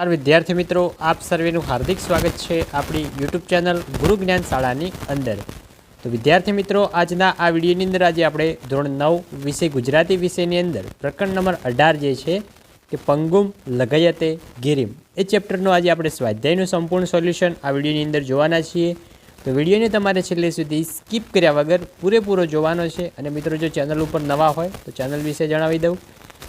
નમસ્કાર વિદ્યાર્થી મિત્રો, આપ સર્વેનું હાર્દિક સ્વાગત છે આપણી યુટ્યુબ ચેનલ ગુરુ જ્ઞાન શાળાની અંદર. તો વિદ્યાર્થી મિત્રો, આજના આ વિડીયોની અંદર આજે આપણે ધોરણ નવ વિષય ગુજરાતી વિષયની અંદર પ્રકરણ નંબર અઢાર જે છે કે પંગુમ લગયતે ગિરિમ. એ ચેપ્ટરનું આજે આપણે સ્વાધ્યાયનું સંપૂર્ણ સોલ્યુશન આ વિડીયોની અંદર જોવાના છીએ. તો વિડીયોને તમારે છેલ્લે સુધી સ્કીપ કર્યા વગર પૂરેપૂરો જોવાનો છે અને મિત્રો, જો ચેનલ ઉપર નવા હોય તો ચેનલ વિશે જણાવી દઉં.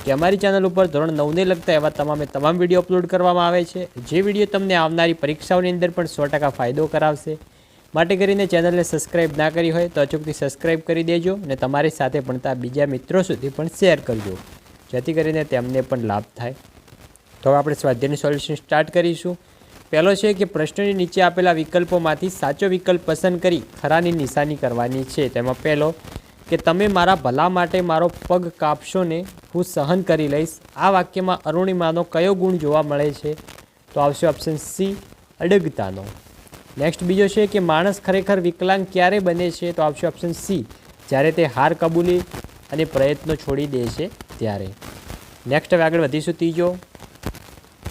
કે અમારી ચેનલ ઉપર ધોરણ નવને લગતા એવા તમામે તમામ વીડિયો અપલોડ કરવામાં આવે છે. જે વીડિયો તમને આવનારી પરીક્ષાઓની અંદર પણ સો ટકા ફાયદો કરાવશે. માટે કરીને ચેનલને સબસ્ક્રાઇબ ના કરી હોય તો અચૂકથી સબસ્ક્રાઇબ કરી દેજો અને તમારી સાથે ભણતા બીજા મિત્રો સુધી પણ શેર કરજો. જેથી કરીને તેમને પણ લાભ થાય. તો આપણે સ્વાધ્યાયનું સોલ્યુશન સ્ટાર્ટ કરીશું. પહેલો છે કે પ્રશ્નની નીચે આપેલા વિકલ્પોમાંથી સાચો વિકલ્પ પસંદ કરી ખરાની નિશાની કરવાની છે. તેમાં પહેલો કે તમે મારા ભલા માટે મારો પગ કાપશો ને હું સહન કરી લઈશ. આ વાક્યમાં અરુણિમાનો કયો ગુણ જોવા મળે છે? તો આવશે ઓપ્શન સી અડગતાનો. નેક્સ્ટ બીજો છે કે માણસ ખરેખર વિકલાંગ ક્યારે બને છે? તો આવશે ઓપ્શન સી જ્યારે તે હાર કબૂલી અને પ્રયત્નો છોડી દે છે ત્યારે. નેક્સ્ટ હવે આગળ વધીશું ત્રીજો,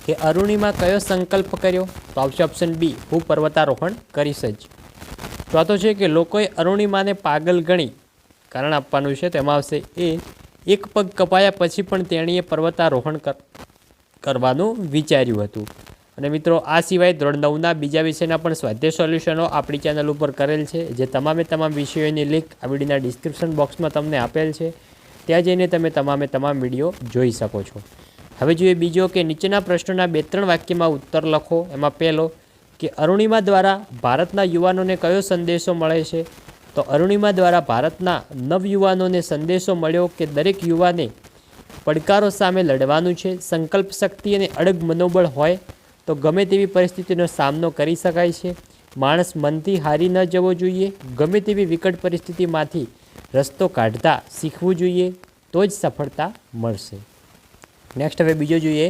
કે અરુણિમા કયો સંકલ્પ કર્યો? તો આવશે ઓપ્શન બી હું પર્વતારોહણ કરીશ જ ચોથો છે કે લોકોએ અરુણિમાને પાગલ ગણી કારણ આપવાનું છે, તેમાં આવશે એ, એક પગ કપાયા પછી પણ તેણીએ પર્વતારોહણ કર, કરવાનું વિચાર્યું હતું. અને મિત્રો, આ સિવાય ધોરણ નવના બીજા વિષયના પણ સ્વાધ્યાય સોલ્યુશનો આપણી ચેનલ ઉપર કરેલ છે, જે તમામે તમામ વિષયોની લિંક આ વિડીયોના ડિસ્ક્રિપ્શન બોક્સમાં તમને આપેલ છે. ત્યાં જઈને તમે તમામે તમામ વીડિયો જોઈ શકો છો. હવે જોઈએ બીજો કે નીચેના પ્રશ્નોના બે ત્રણ વાક્યમાં ઉત્તર લખો. એમાં પહેલો કે અરુણિમા દ્વારા ભારતના યુવાનોને કયો સંદેશો મળે છે? તો અરુણિમા દ્વારા ભારતના નવયુવાનોને સંદેશો મળ્યો કે દરેક યુવાને પડકારો સામે લડવાનું છે, સંકલ્પ શક્તિ અને અડગ મનોબળ હોય તો ગમે તેવી પરિસ્થિતિનો સામનો કરી શકાય છે. માણસ મનથી હારી ન જવો જોઈએ, ગમે તેવી વિકટ પરિસ્થિતિમાંથી રસ્તો કાઢતા શીખવું જોઈએ, તો જ સફળતા મળશે. નેક્સ્ટ હવે બીજો જોઈએ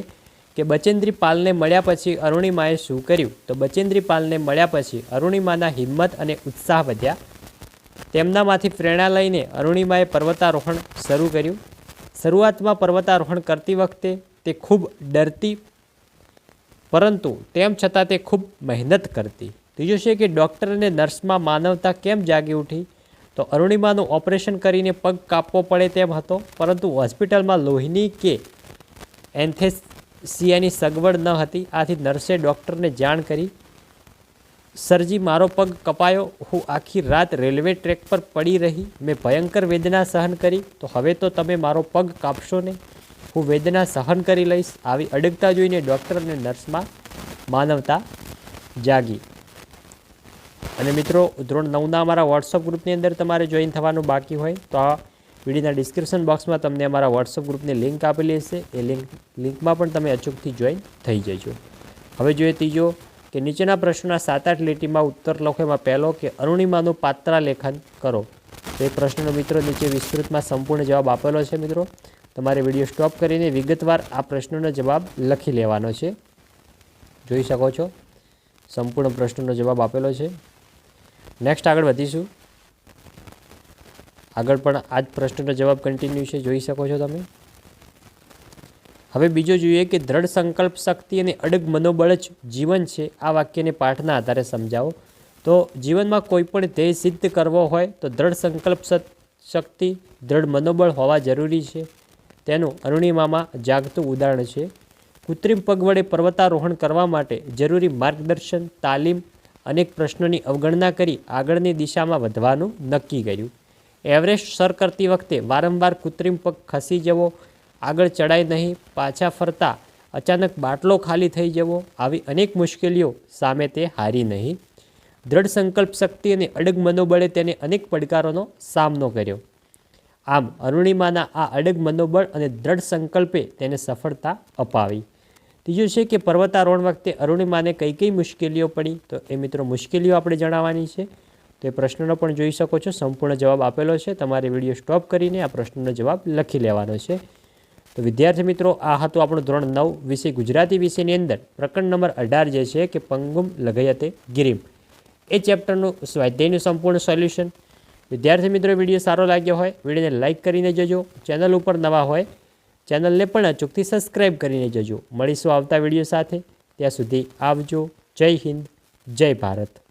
કે બચેન્દ્રી પાલને મળ્યા પછી અરુણિમાએ શું કર્યું? તો બચેન્દ્રી પાલને મળ્યા પછી અરુણિમાના હિંમત અને ઉત્સાહ વધ્યા. તેમનામાંથી પ્રેરણા લઈને અરુણિમાએ પર્વતારોહણ શરૂ કર્યું. શરૂઆતમાં પર્વતારોહણ કરતી વખતે તે ખૂબ ડરતી, પરંતુ તેમ છતાં તે ખૂબ મહેનત કરતી. ત્રીજું છે કે ડૉક્ટર અને નર્સમાં માનવતા કેમ જાગી ઉઠી? તો અરુણિમાનું ઓપરેશન કરીને પગ કાપવો પડે તેમ હતો, પરંતુ હોસ્પિટલમાં લોહીની કે એન્થેસિયાની સગવડ ન હતી. આથી નર્સે ડૉક્ટરને જાણ કરી સરજી, મારો પગ કપાયો. હું આખી રાત રેલવે ટ્રેક પર પડી રહી. મેં ભયંકર વેદના સહન કરી. તો હવે તો તમે મારો પગ કાપશો ને? હું વેદના સહન કરી લઈશ. આવી અડગતા જોઈને ડૉક્ટર અને નર્સમાં માનવતા જાગી. અને મિત્રો, ધોરણ નવના અમારા વોટ્સઅપ ગ્રુપની અંદર તમારે જોઈન થવાનું બાકી હોય, તો આ વિડીયોના ડિસ્ક્રિપ્શન બોક્સમાં તમને અમારા વોટ્સઅપ ગ્રુપની લિંક આપેલી હશે. એ લિંક લિંકમાં પણ તમે અચૂકથી જોઈન થઈ જજો. હવે જોઈએ ત્રીજો કે નીચેના પ્રશ્નોના સાત આઠ લીટીમાં ઉત્તર લખો એમાં પહેલો કે અરુણિમાનું પાત્ર લેખન કરો. તો એ પ્રશ્નનો મિત્રો નીચે વિસ્તૃતમાં સંપૂર્ણ જવાબ આપેલો છે મિત્રો. તમારે વીડિયો સ્ટોપ કરીને વિગતવાર આ પ્રશ્નનો જવાબ લખી લેવાનો છે. જોઈ શકો છો. સંપૂર્ણ પ્રશ્નનો જવાબ આપેલો છે. નેક્સ્ટ આગળ વધીશું. આગળ પણ આ જ પ્રશ્નનો જવાબ કન્ટિન્યુ છે. જોઈ શકો છો તમે. હવે બીજો જોઈએ કે દ્રઢ સંકલ્પ શક્તિ અને અડગ મનોબળ જ જીવન છે. આ વાક્યને પાઠના આધારે સમજાવો. તો જીવનમાં કોઈ પણ ધ્યેય સિદ્ધ કરવો હોય તો દ્રઢ સંકલ્પ શક્તિ, દ્રઢ મનોબળ હોવા જરૂરી છે. તેનું અરુણિમામાં જાગતું ઉદાહરણ છે. કૃત્રિમ પગ વડે પર્વતારોહણ કરવા માટે જરૂરી માર્ગદર્શન, તાલીમ અનેક પ્રશ્નોની અવગણના કરી આગળની દિશામાં વધવાનું નક્કી કર્યું. એવરેસ્ટ સર કરતી વખતે વારંવાર કૃત્રિમ પગ ખસી જવો આગળ ચડાય નહીં, પાછા ફરતા, અચાનક બાટલો ખાલી થઈ જવો, આવી અનેક મુશ્કેલીઓ સામે તે હારી નહીં. દ્રઢ સંકલ્પ શક્તિ અને અડગ મનોબળે તેને અનેક પડકારોનો સામનો કર્યો. આમ, અરુણિમાના આ અડગ મનોબળ અને દ્રઢ સંકલ્પે તેને સફળતા અપાવી. ત્રીજું છે કે પર્વતારોહણ વખતે અરુણિમાને કઈ કઈ મુશ્કેલીઓ પડી? તો એ મિત્રો, મુશ્કેલીઓ આપણે જણાવવાની છે. તો એ પ્રશ્નનો પણ જોઈ શકો છો. સંપૂર્ણ જવાબ આપેલો છે. તમારે વીડિયો સ્ટોપ કરીને આ પ્રશ્નનો જવાબ લખી લેવાનો છે. તો વિદ્યાર્થી મિત્રો, આ હતું આપણું ધોરણ નવ વિષય ગુજરાતી વિષયની અંદર. પ્રકરણ નંબર અઢાર જે છે કે પંગુમ લઘયતે ગિરિમ. એ ચેપ્ટરનું સ્વાધ્યાયનું સંપૂર્ણ સોલ્યુશન. વિદ્યાર્થી મિત્રો, વીડિયો સારો લાગ્યો હોય, વિડીયોને લાઇક કરીને જજો. ચેનલ ઉપર નવા હોય, ચેનલને પણ અચૂકથી સબસ્ક્રાઈબ કરીને જજો. મળીશું આવતા વીડિયો સાથે. ત્યાં સુધી આવજો. જય હિન્દ. જય ભારત.